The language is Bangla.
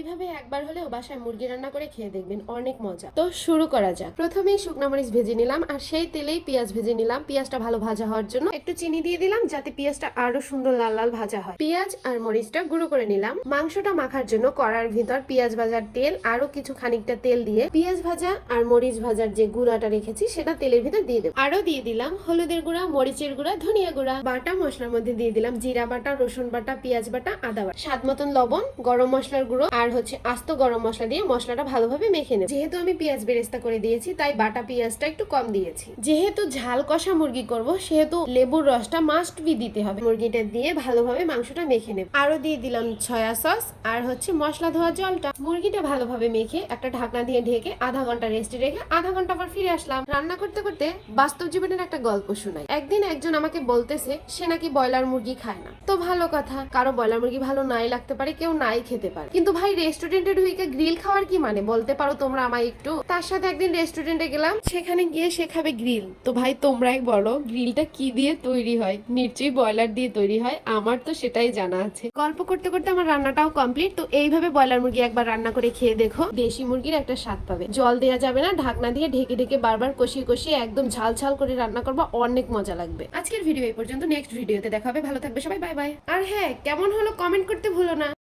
এইভাবে একবার হলেও বাসায় মুরগি রান্না করে খেয়ে দেখবেন অনেক মজা। তো শুরু করা যাক। প্রথমেই শুকনো মরিচ ভেজে নিলাম আর সেই তেলেই পেঁয়াজ ভেজে নিলাম। পেঁয়াজটা ভালো ভাজা হওয়ার জন্য একটু চিনি দিয়ে দিলাম যাতে পেঁয়াজটা আরও সুন্দর লাল লাল ভাজা হয়। পেঁয়াজ আর মরিচটা গুঁড়ো করে নিলাম। মাংসটা মাখার জন্য কড়ার ভিতর পেঁয়াজ ভাজার তেল আরও কিছু খানিকটা তেল দিয়ে পেঁয়াজ ভাজা আর মরিচ ভাজার যে গুঁড়াটা রেখেছি সেটা তেলের ভিতর দিয়ে দেবো। আরও দিয়ে দিলাম হলুদের গুঁড়া, মরিচের গুঁড়া, ধনিয়া গুঁড়া। বাটা মশলার মধ্যে দিয়ে দিলাম জিরা বাটা, রসুন বাটা, পেঁয়াজ বাটা, আদা বাটা। স্বাদ মতন লবণ, গরম মশলার গুঁড়ো আর হচ্ছে আস্ত গরম মশলা দিয়ে মশলাটা ভালোভাবে মেখে নেব। যেহেতু আমি পেঁয়াজ বেরেস্তা করে দিয়েছি, তাই বাটা পেঁয়াজটা একটু কম দিয়েছি। যেহেতু ঝাল কষা মুরগি করব, সেহেতু লেবুর রসটা মাস্ট বি দিতে হবে। মুরগিটা দিয়ে ভালোভাবে মাংসটা মেখে নেব। আরও দিয়ে দিলাম সয়া সস আর হচ্ছে মশলা ধোয়া জলটা। মুরগিটা ভালোভাবে মেখে একটা ঢাকনা দিয়ে ঢেকে আধা ঘণ্টা রেস্টে রেখে আধা ঘণ্টা পর ফিরে আসলাম। রান্না করতে করতে বাস্তব জীবনের একটা গল্প শোনাই। একদিন একজন আমাকে বলতেছে, সে নাকি ব্রয়লার মুরগি খায় না। তো ভালো কথা, কারও ব্রয়লার মুরগি ভালো নাই লাগতে পারে, কেউ নাই খেতে পারে। কিন্তু ভাই রেস্টুরেন্টে ঢুকে গ্রিল খাওয়ার কি মানে? বলতে পারো তোমরা আমায় একটু। তার সাথে একদিন রেস্টুরেন্টে গেলাম। সেখানে গিয়ে সে খাবে গ্রিল তো ভাই, তোমরাই বলো গ্রিলটা কি দিয়ে তৈরি হয়? নিশ্চয়ই ব্রয়লার দিয়ে তৈরি হয়? আমার তো সেটাই জানা আছে। গল্প করতে করতে আমার রান্নাটাও কমপ্লিট তো এইভাবে ব্রয়লার মুরগি একবার রান্না করে খেয়ে দেখো। দেশি মুরগির একটা স্বাদ পাবে। জল দেওয়া যাবে না, ঢাকনা দিয়ে ঢেকে ঢেকে বারবার কষিয়ে কষিয়ে একদম ঝাল ঝাল করে রান্না করব, অনেক মজা লাগবে। আজকের ভিডিও এই পর্যন্ত। নেক্সট ভিডিওতে দেখা হবে। ভালো থাকবে সবাই। বাই বাই আর হ্যাঁ কেমন হলো কমেন্ট করতে ভুলো না।